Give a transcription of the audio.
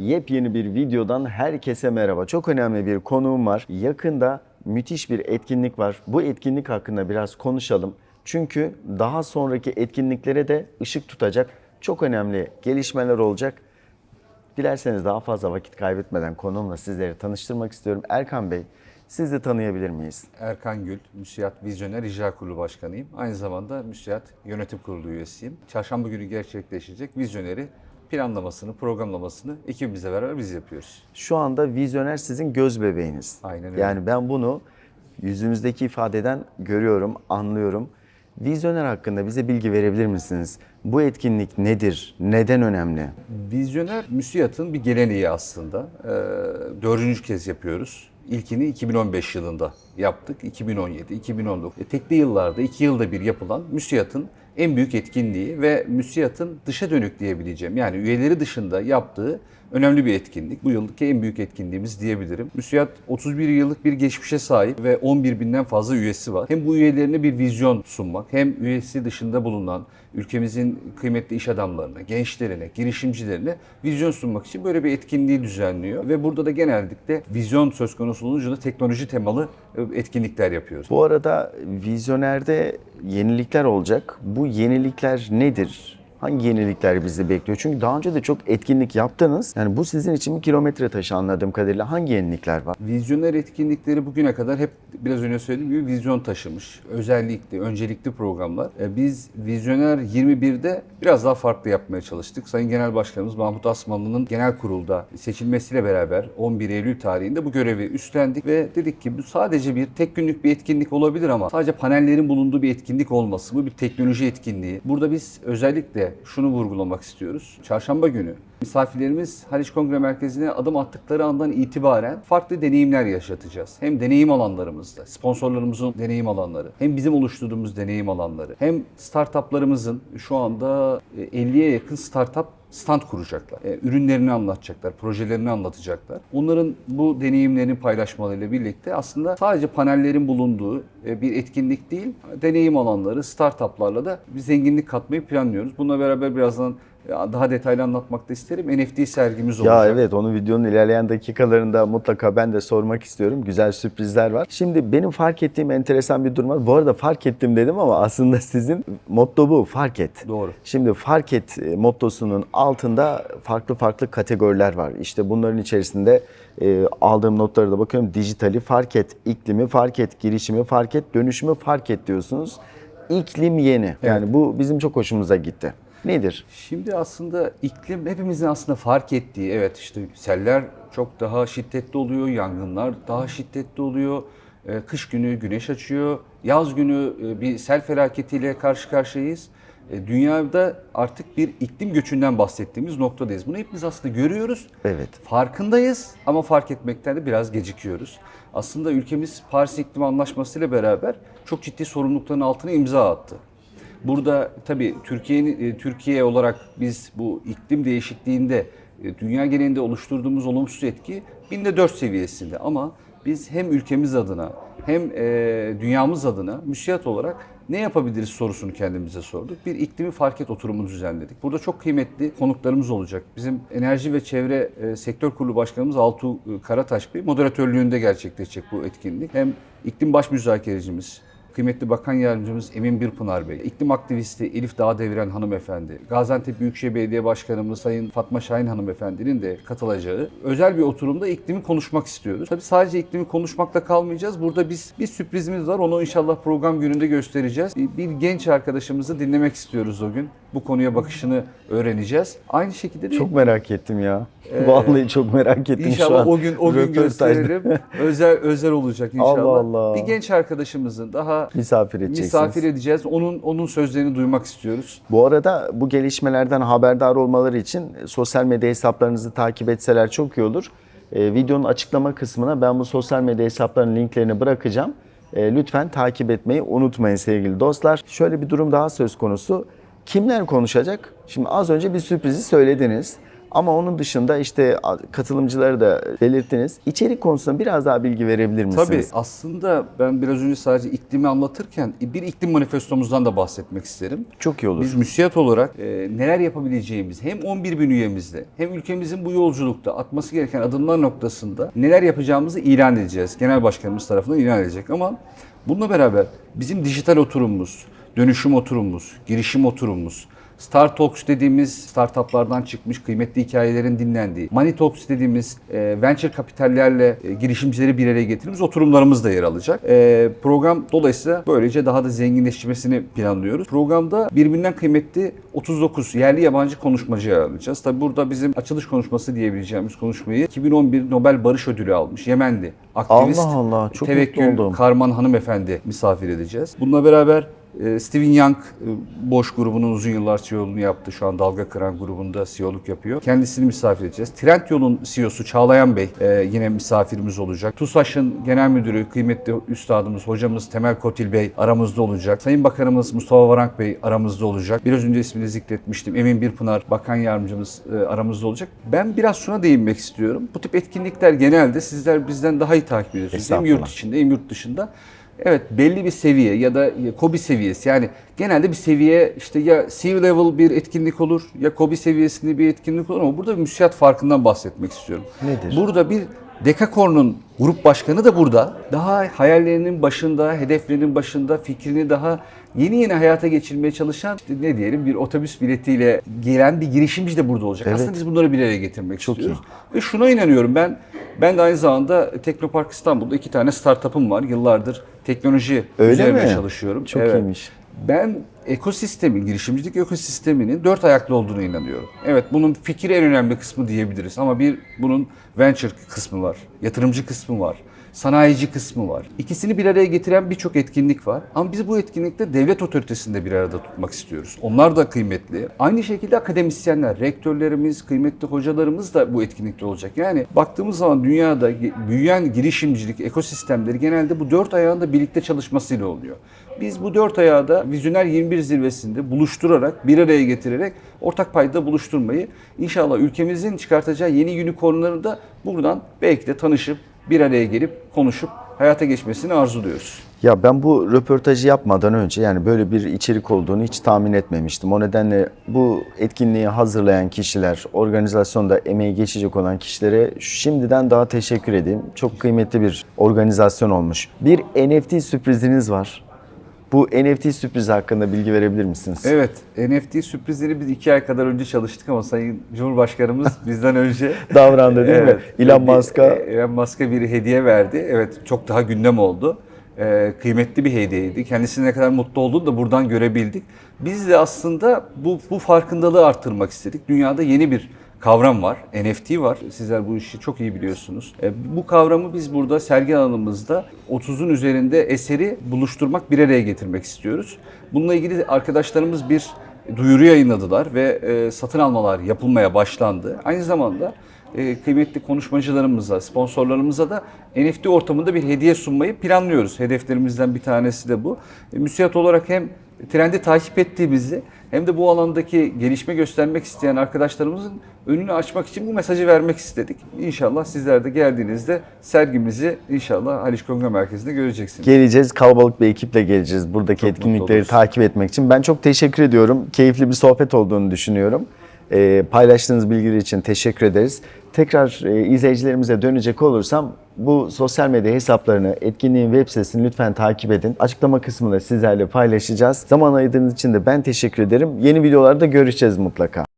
Yepyeni bir videodan herkese merhaba. Çok önemli bir konuğum var. Yakında müthiş bir etkinlik var. Bu etkinlik hakkında biraz konuşalım. Çünkü daha sonraki etkinliklere de ışık tutacak çok önemli gelişmeler olacak. Dilerseniz daha fazla vakit kaybetmeden konuğumla sizleri tanıştırmak istiyorum. Erkan Bey, siz de tanıyabilir miyiz? Erkan Gül, Müsiyat Vizyoner İcra Kurulu Başkanıyım. Aynı zamanda Müsiyat Yönetim Kurulu üyesiyim. Çarşamba günü gerçekleşecek Vizyoneri planlamasını, programlamasını ekibimizle beraber biz yapıyoruz. Şu anda vizyoner sizin göz bebeğiniz. Aynen öyle. Yani ben bunu yüzünüzdeki ifadeden görüyorum, anlıyorum. Vizyoner hakkında bize bilgi verebilir misiniz? Bu etkinlik nedir? Neden önemli? Vizyoner Müsiyat'ın bir geleneği aslında. Ee, dördüncü kez yapıyoruz. İlkini 2015 yılında yaptık. 2017, 2019. E, tekli yıllarda, iki yılda bir yapılan Müsiyat'ın en büyük etkinliği ve Müsiyat'ın dışa dönük diyebileceğim. Yani üyeleri dışında yaptığı önemli bir etkinlik. Bu yılki en büyük etkinliğimiz diyebilirim. Müsiyat 31 yıllık bir geçmişe sahip ve 11 binden fazla üyesi var. Hem bu üyelerine bir vizyon sunmak hem üyesi dışında bulunan ülkemizin kıymetli iş adamlarına, gençlerine, girişimcilerine vizyon sunmak için böyle bir etkinliği düzenliyor. Ve burada da genellikle vizyon söz konusu olunca da teknoloji temalı e, etkinlikler yapıyoruz. Bu arada vizyonerde yenilikler olacak. Bu yenilikler nedir? Hangi yenilikler bizi bekliyor? Çünkü daha önce de çok etkinlik yaptınız. Yani bu sizin için bir kilometre taşı anladığım kadarıyla. Hangi yenilikler var? Vizyoner etkinlikleri bugüne kadar hep biraz önce söylediğim gibi vizyon taşımış. Özellikli, öncelikli programlar. E, Biz Vizyoner 21'de biraz daha farklı yapmaya çalıştık. Sayın Genel Başkanımız Mahmut Asmanlı'nın genel kurulda seçilmesiyle beraber 11 Eylül tarihinde bu görevi üstlendik ve dedik ki bu sadece bir tek günlük bir etkinlik olabilir ama sadece panellerin bulunduğu bir etkinlik olması. Bu bir teknoloji etkinliği. Burada biz özellikle şunu vurgulamak istiyoruz. Çarşamba günü Misafirlerimiz Haliç Kongre Merkezi'ne adım attıkları andan itibaren farklı deneyimler yaşatacağız. Hem deneyim alanlarımızda, sponsorlarımızın deneyim alanları, hem bizim oluşturduğumuz deneyim alanları, hem startuplarımızın şu anda e, 50'ye yakın startup stand kuracaklar. E, ürünlerini anlatacaklar, projelerini anlatacaklar. Onların bu deneyimlerini paylaşmalarıyla birlikte aslında sadece panellerin bulunduğu e, bir etkinlik değil, deneyim alanları, startuplarla da bir zenginlik katmayı planlıyoruz. Bununla beraber birazdan daha detaylı anlatmak da isterim. NFT sergimiz olacak. Ya evet onu videonun ilerleyen dakikalarında mutlaka ben de sormak istiyorum. Güzel sürprizler var. Şimdi benim fark ettiğim enteresan bir durum var. Bu arada fark ettim dedim ama aslında sizin motto bu. Fark et. Doğru. Şimdi fark et e, mottosunun altında farklı farklı kategoriler var. İşte bunların içerisinde e, aldığım notlara da bakıyorum. Dijitali fark et, iklimi fark et, girişimi fark et, dönüşümü fark et diyorsunuz. İklim yeni. Yani bu bizim çok hoşumuza gitti. Nedir? Şimdi aslında iklim hepimizin aslında fark ettiği evet işte seller çok daha şiddetli oluyor, yangınlar daha şiddetli oluyor. Ee, Kış günü güneş açıyor, yaz günü e, bir sel felaketiyle karşı karşıyayız. E, Dünyada artık bir iklim göçünden bahsettiğimiz noktadayız. Bunu hepimiz aslında görüyoruz. Evet. Farkındayız ama fark etmekten de biraz gecikiyoruz. Aslında ülkemiz Paris İklim Anlaşması ile beraber çok ciddi sorumlulukların altına imza attı. Burada tabii Türkiye'nin e, Türkiye olarak biz bu iklim değişikliğinde e, dünya genelinde oluşturduğumuz olumsuz etki binde 4 seviyesinde ama biz hem ülkemiz adına hem e, dünyamız adına müsiyat olarak ne yapabiliriz sorusunu kendimize sorduk. Bir iklimi fark et oturumu düzenledik. Burada çok kıymetli konuklarımız olacak. Bizim Enerji ve Çevre Sektör Kurulu Başkanımız Altuğ Karataş Bey moderatörlüğünde gerçekleşecek bu etkinlik. Hem iklim baş müzakerecimiz, Kıymetli Bakan Yardımcımız Emin Birpınar Bey, iklim aktivisti Elif Dağdeviren hanımefendi, Gaziantep Büyükşehir Belediye Başkanımız Sayın Fatma Şahin hanımefendinin de katılacağı özel bir oturumda iklimi konuşmak istiyoruz. Tabii sadece iklimi konuşmakla kalmayacağız. Burada biz bir sürprizimiz var. Onu inşallah program gününde göstereceğiz. Bir, genç arkadaşımızı dinlemek istiyoruz o gün. Bu konuya bakışını öğreneceğiz. Aynı şekilde de Çok merak ettim ya. Vallahi çok merak ettim şu İnşallah an. o gün o gün gösteririm. özel özel olacak inşallah. Allah Allah. Bir genç arkadaşımızın daha Misafir edeceksiniz. misafir edeceğiz. Onun onun sözlerini duymak istiyoruz. Bu arada bu gelişmelerden haberdar olmaları için sosyal medya hesaplarınızı takip etseler çok iyi olur. Ee, videonun açıklama kısmına ben bu sosyal medya hesaplarının linklerini bırakacağım. Ee, lütfen takip etmeyi unutmayın sevgili dostlar. Şöyle bir durum daha söz konusu. Kimler konuşacak? Şimdi az önce bir sürprizi söylediniz. Ama onun dışında işte katılımcıları da belirttiniz. İçerik konusunda biraz daha bilgi verebilir misiniz? Tabii aslında ben biraz önce sadece iklimi anlatırken bir iklim manifestomuzdan da bahsetmek isterim. Çok iyi olur. Biz müsiyat olarak e, neler yapabileceğimiz hem 11 bin üyemizle hem ülkemizin bu yolculukta atması gereken adımlar noktasında neler yapacağımızı ilan edeceğiz. Genel Başkanımız tarafından ilan edecek ama bununla beraber bizim dijital oturumumuz, dönüşüm oturumumuz, girişim oturumumuz, Star Talks dediğimiz startuplardan çıkmış kıymetli hikayelerin dinlendiği, Money Talks dediğimiz e, venture kapitallerle e, girişimcileri bir araya getirdiğimiz oturumlarımız da yer alacak. E, program dolayısıyla böylece daha da zenginleşmesini planlıyoruz. Programda birbirinden kıymetli 39 yerli yabancı konuşmacı yer alacağız. Tabi burada bizim açılış konuşması diyebileceğimiz konuşmayı 2011 Nobel Barış Ödülü almış Yemenli aktivist Allah Allah, çok Tevekkül. Karman hanımefendi misafir edeceğiz. Bununla beraber Steven Young e, Boş grubunun uzun yıllar CEO'luğunu yaptı. Şu an Dalga Kıran grubunda CEO'luk yapıyor. Kendisini misafir edeceğiz. Trendyol'un CEO'su Çağlayan Bey e, yine misafirimiz olacak. TUSAŞ'ın genel müdürü kıymetli üstadımız, hocamız Temel Kotil Bey aramızda olacak. Sayın Bakanımız Mustafa Varank Bey aramızda olacak. Biraz önce ismini zikretmiştim. Emin Birpınar Bakan Yardımcımız e, aramızda olacak. Ben biraz şuna değinmek istiyorum. Bu tip etkinlikler genelde sizler bizden daha iyi takip ediyorsunuz. Hem yurt içinde hem yurt dışında. Evet belli bir seviye ya da kobi seviyesi yani genelde bir seviye işte ya sea level bir etkinlik olur ya kobi seviyesinde bir etkinlik olur ama burada bir müsiyat farkından bahsetmek istiyorum. Nedir? Burada bir Dekakorn'un grup başkanı da burada. Daha hayallerinin başında, hedeflerinin başında, fikrini daha yeni yeni hayata geçirmeye çalışan işte ne diyelim bir otobüs biletiyle gelen bir girişimci de burada olacak. Evet. Aslında biz bunları bir araya getirmek Çok istiyoruz. Ve şuna inanıyorum ben ben de aynı zamanda Teknopark İstanbul'da iki tane startup'ım var. Yıllardır teknoloji Öyle üzerine mi? çalışıyorum. Çok Evet. iyiymiş. Ben ekosistemin, girişimcilik ekosisteminin dört ayaklı olduğunu inanıyorum. Evet bunun fikir en önemli kısmı diyebiliriz ama bir bunun venture kısmı var, yatırımcı kısmı var, sanayici kısmı var. İkisini bir araya getiren birçok etkinlik var. Ama biz bu etkinlikte devlet otoritesini de bir arada tutmak istiyoruz. Onlar da kıymetli. Aynı şekilde akademisyenler, rektörlerimiz, kıymetli hocalarımız da bu etkinlikte olacak. Yani baktığımız zaman dünyada büyüyen girişimcilik ekosistemleri genelde bu dört ayağın da birlikte çalışmasıyla oluyor. Biz bu dört ayağı da Vizyoner 21 zirvesinde buluşturarak, bir araya getirerek ortak payda buluşturmayı inşallah ülkemizin çıkartacağı yeni unicornları da buradan belki de tanışıp bir araya gelip konuşup hayata geçmesini arzuluyoruz. Ya ben bu röportajı yapmadan önce yani böyle bir içerik olduğunu hiç tahmin etmemiştim. O nedenle bu etkinliği hazırlayan kişiler, organizasyonda emeği geçecek olan kişilere şimdiden daha teşekkür edeyim. Çok kıymetli bir organizasyon olmuş. Bir NFT sürpriziniz var. Bu NFT sürprizi hakkında bilgi verebilir misiniz? Evet, NFT sürprizleri biz iki ay kadar önce çalıştık ama Sayın Cumhurbaşkanımız bizden önce Davrandı değil mi? Elon Musk'a. Elon Musk'a bir hediye verdi. Evet, çok daha gündem oldu. Ee, kıymetli bir hediyeydi. Kendisinin ne kadar mutlu olduğunu da buradan görebildik. Biz de aslında bu, bu farkındalığı arttırmak istedik. Dünyada yeni bir kavram var. NFT var. Sizler bu işi çok iyi biliyorsunuz. E, bu kavramı biz burada sergi alanımızda 30'un üzerinde eseri buluşturmak, bir araya getirmek istiyoruz. Bununla ilgili arkadaşlarımız bir duyuru yayınladılar ve e, satın almalar yapılmaya başlandı. Aynı zamanda e, kıymetli konuşmacılarımıza, sponsorlarımıza da NFT ortamında bir hediye sunmayı planlıyoruz. Hedeflerimizden bir tanesi de bu. E, müsiyat olarak hem trendi takip ettiğimizi hem de bu alandaki gelişme göstermek isteyen arkadaşlarımızın önünü açmak için bu mesajı vermek istedik. İnşallah sizler de geldiğinizde sergimizi inşallah Haliç Kongre Merkezi'nde göreceksiniz. Geleceğiz, kalabalık bir ekiple geleceğiz buradaki Çok etkinlikleri takip etmek için. Ben çok teşekkür ediyorum. Keyifli bir sohbet olduğunu düşünüyorum. Ee, paylaştığınız bilgiler için teşekkür ederiz. Tekrar e, izleyicilerimize dönecek olursam bu sosyal medya hesaplarını, etkinliğin web sitesini lütfen takip edin. Açıklama kısmında sizlerle paylaşacağız. Zaman ayırdığınız için de ben teşekkür ederim. Yeni videolarda görüşeceğiz mutlaka.